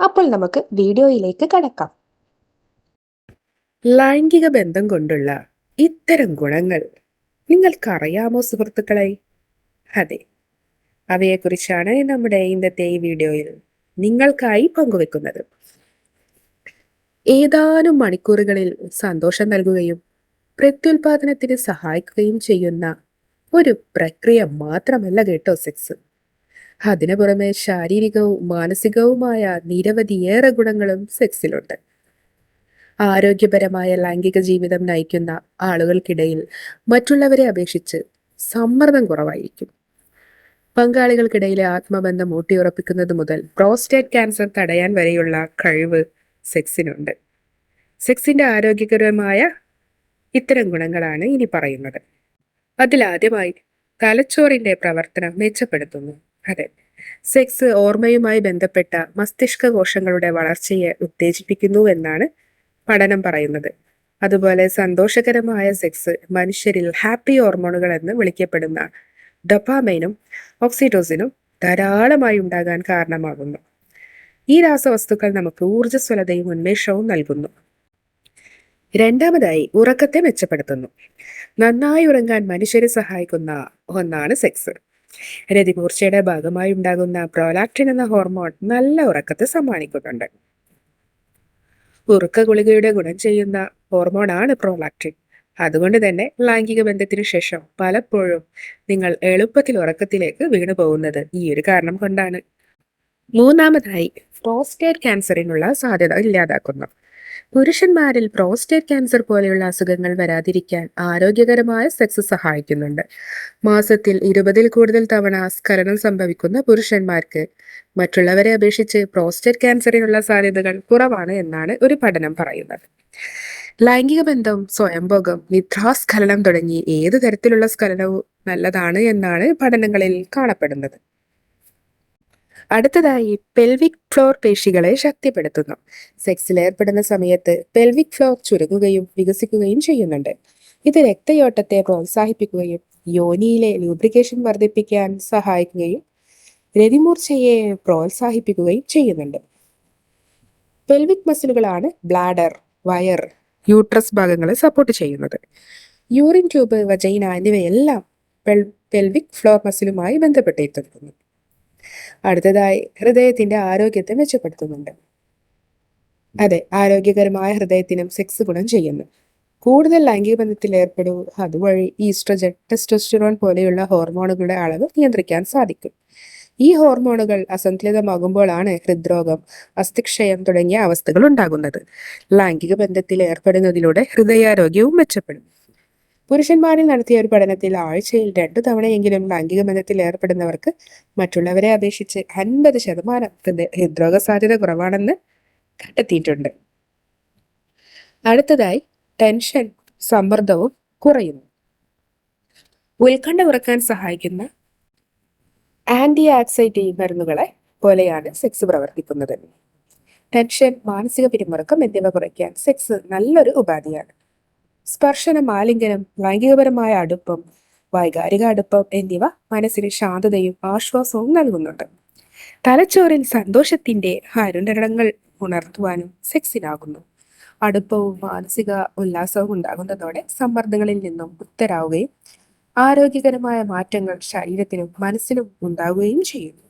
അപ്പോൾ നമുക്ക് വീഡിയോയിലേക്ക് കടക്കാം. ലൈംഗിക ബന്ധം കൊണ്ടുള്ള ഇത്തരം ഗുണങ്ങൾ നിങ്ങൾക്കറിയാമോ സുഹൃത്തുക്കളെ? അതെ. അവയെക്കുറിച്ചാണ് നമ്മുടെ ഇന്നത്തെ ഈ വീഡിയോയിൽ നിങ്ങൾക്കായി പങ്കുവെക്കുന്നത്. ഏതാനും മണിക്കൂറുകളിൽ സന്തോഷം നൽകുകയും പ്രത്യുൽപാദനത്തിന് സഹായിക്കുകയും ചെയ്യുന്ന ഒരു പ്രക്രിയ മാത്രമല്ല കേട്ടോ സെക്സ്. അതിനു പുറമെ ശാരീരികവും മാനസികവുമായ നിരവധിയേറെ ഗുണങ്ങളും സെക്സിലുണ്ട്. ആരോഗ്യപരമായ ലൈംഗിക ജീവിതം നയിക്കുന്ന ആളുകൾക്കിടയിൽ മറ്റുള്ളവരെ അപേക്ഷിച്ച് സമ്മർദ്ദം കുറവായിരിക്കും. പങ്കാളികൾക്കിടയിലെ ആത്മബന്ധം ഊട്ടിയുറപ്പിക്കുന്നത് മുതൽ പ്രോസ്റ്റേറ്റ് ക്യാൻസർ തടയാൻ വരെയുള്ള കഴിവ് സെക്സിനുണ്ട്. സെക്സിന്റെ ആരോഗ്യകരമായ ഇത്തരം ഗുണങ്ങളാണ് ഇനി പറയുന്നത്. അതിലാദ്യമായി തലച്ചോറിന്റെ പ്രവർത്തനം മെച്ചപ്പെടുത്തുന്നു. അതെ. സെക്സ് ഓർമ്മയുമായി ബന്ധപ്പെട്ട മസ്തിഷ്ക കോശങ്ങളുടെ വളർച്ചയെ ഉത്തേജിപ്പിക്കുന്നു എന്നാണ് പഠനം പറയുന്നത്. അതുപോലെ സന്തോഷകരമായ സെക്സ് മനുഷ്യരിൽ ഹാപ്പി ഹോർമോണുകൾ എന്ന് വിളിക്കപ്പെടുന്ന ഡൊപ്പാമൈനും ഓക്സിറ്റോസിനും ധാരാളമായി ഉണ്ടാകാൻ കാരണമാകുന്നു. ഈ രാസവസ്തുക്കൾ നമുക്ക് ഊർജസ്വലതയും ഉന്മേഷവും നൽകുന്നു. രണ്ടാമതായി ഉറക്കത്തെ മെച്ചപ്പെടുത്തുന്നു. നന്നായി ഉറങ്ങാൻ മനുഷ്യരെ സഹായിക്കുന്ന ഒന്നാണ് സെക്സ്. രതിമൂർച്ചയുടെ ഭാഗമായി ഉണ്ടാകുന്ന പ്രോലാക്ടിൻ എന്ന ഹോർമോൺ നല്ല ഉറക്കത്തെ സമ്മാനിക്കുന്നുണ്ട്. ഉറക്ക ഗുളികയുടെ ഗുണം ചെയ്യുന്ന ഹോർമോണാണ് പ്രോലാക്ടിൻ അതുകൊണ്ട് തന്നെ ലൈംഗിക ബന്ധത്തിനു ശേഷം പലപ്പോഴും നിങ്ങൾ എളുപ്പത്തിൽ ഉറക്കത്തിലേക്ക് വീണു പോകുന്നത് ഈ ഒരു കാരണം കൊണ്ടാണ്. മൂന്നാമതായി പ്രോസ്റ്റേറ്റ് ക്യാൻസറിനുള്ള സാധ്യത ഇല്ലാതാക്കുന്നു. പുരുഷന്മാരിൽ പ്രോസ്റ്റേറ്റ് ക്യാൻസർ പോലെയുള്ള അസുഖങ്ങൾ വരാതിരിക്കാൻ ആരോഗ്യകരമായ സെക്സ് സഹായിക്കുന്നുണ്ട്. മാസത്തിൽ ഇരുപതിൽ കൂടുതൽ തവണ സ്ഖലനം സംഭവിക്കുന്ന പുരുഷന്മാർക്ക് മറ്റുള്ളവരെ അപേക്ഷിച്ച് പ്രോസ്റ്റേറ്റ് ക്യാൻസറിനുള്ള സാധ്യതകൾ കുറവാണ് എന്നാണ് ഒരു പഠനം പറയുന്നത്. ലൈംഗിക ബന്ധം സ്വയംഭോഗം നിദ്രാസ്ഖലനം തുടങ്ങി ഏത് തരത്തിലുള്ള സ്ഖലനവും നല്ലതാണ് എന്നാണ് പഠനങ്ങളിൽ കാണപ്പെടുന്നത്. അടുത്തതായി പെൽവിക് ഫ്ലോർ പേശികളെ ശക്തിപ്പെടുത്തുന്നു. സെക്സിൽ ഏർപ്പെടുന്ന സമയത്ത് പെൽവിക് ഫ്ലോർ ചുരുങ്ങുകയും വികസിക്കുകയും ചെയ്യുന്നുണ്ട്. ഇത് രക്തയോട്ടത്തെ പ്രോത്സാഹിപ്പിക്കുകയും യോനിയിലെ ലൂബ്രിക്കേഷൻ വർദ്ധിപ്പിക്കാൻ സഹായിക്കുകയും രതിമൂർച്ചയെ പ്രോത്സാഹിപ്പിക്കുകയും ചെയ്യുന്നുണ്ട്. പെൽവിക് മസിലുകളാണ് ബ്ലാഡർ വയർ യൂട്രസ് ഭാഗങ്ങളെ സപ്പോർട്ട് ചെയ്യുന്നത്. യൂറിൻ ട്യൂബ് വജൈന എന്നിവയെല്ലാം പെൽ പെൽവിക് ഫ്ലോർ മസിലുമായി ബന്ധപ്പെട്ടിരിക്കുന്നു. അടുത്തതായി ഹൃദയത്തിന്റെ ആരോഗ്യത്തെ മെച്ചപ്പെടുത്തുന്നുണ്ട്. അതെ ആരോഗ്യകരമായ ഹൃദയത്തിനും സെക്സ് ഗുണം ചെയ്യുന്നു. കൂടുതൽ ലൈംഗിക ബന്ധത്തിൽ ഏർപ്പെടൂ അതുവഴി ഈസ്ട്രജൻ ടെസ്റ്റോസ്റ്റിറോൺ പോലെയുള്ള ഹോർമോണുകളുടെ അളവ് നിയന്ത്രിക്കാൻ സാധിക്കും. ഈ ഹോർമോണുകൾ അസന്തുലിതമാകുമ്പോഴാണ് ഹൃദ്രോഗം അസ്ഥിക്ഷയം തുടങ്ങിയ അവസ്ഥകൾ ഉണ്ടാകുന്നത്. ലൈംഗിക ബന്ധത്തിൽ ഏർപ്പെടുന്നതിലൂടെ ഹൃദയാരോഗ്യവും മെച്ചപ്പെടും. പുരുഷന്മാരിൽ നടത്തിയ ഒരു പഠനത്തിൽ ആഴ്ചയിൽ രണ്ടു തവണയെങ്കിലും ലൈംഗിക ബന്ധത്തിൽ ഏർപ്പെടുന്നവർക്ക് മറ്റുള്ളവരെ അപേക്ഷിച്ച് അൻപത് ശതമാനം ഹൃദ്രോഗ സാധ്യത കുറവാണെന്ന് കണ്ടെത്തിയിട്ടുണ്ട്. അടുത്തതായി ടെൻഷൻ സമ്മർദ്ദവും കുറയുന്നു. ഉത്കണ്ഠ കുറയ്ക്കാൻ സഹായിക്കുന്ന ആന്റി ആക്സൈറ്റി മരുന്നുകളെ പോലെയാണ് സെക്സ് പ്രവർത്തിക്കുന്നത്. ടെൻഷൻ മാനസിക പിരിമുറുക്കം എന്നിവ കുറയ്ക്കാൻ സെക്സ് നല്ലൊരു ഉപാധിയാണ്. സ്പർശനം ആലിംഗനം ലൈംഗികപരമായ അടുപ്പം വൈകാരിക അടുപ്പം എന്നിവ മനസ്സിന് ശാന്തതയും ആശ്വാസവും നൽകുന്നുണ്ട്. തലച്ചോറിൽ സന്തോഷത്തിന്റെ അരുണരണങ്ങൾ ഉണർത്തുവാനും സെക്സിനാകുന്നു. അടുപ്പവും മാനസിക ഉല്ലാസവും ഉണ്ടാകുന്നതോടെ സമ്മർദ്ദങ്ങളിൽ നിന്നും ഉത്തരാവുകയും ആരോഗ്യകരമായ മാറ്റങ്ങൾ ശരീരത്തിനും മനസ്സിനും ഉണ്ടാവുകയും ചെയ്യുന്നു.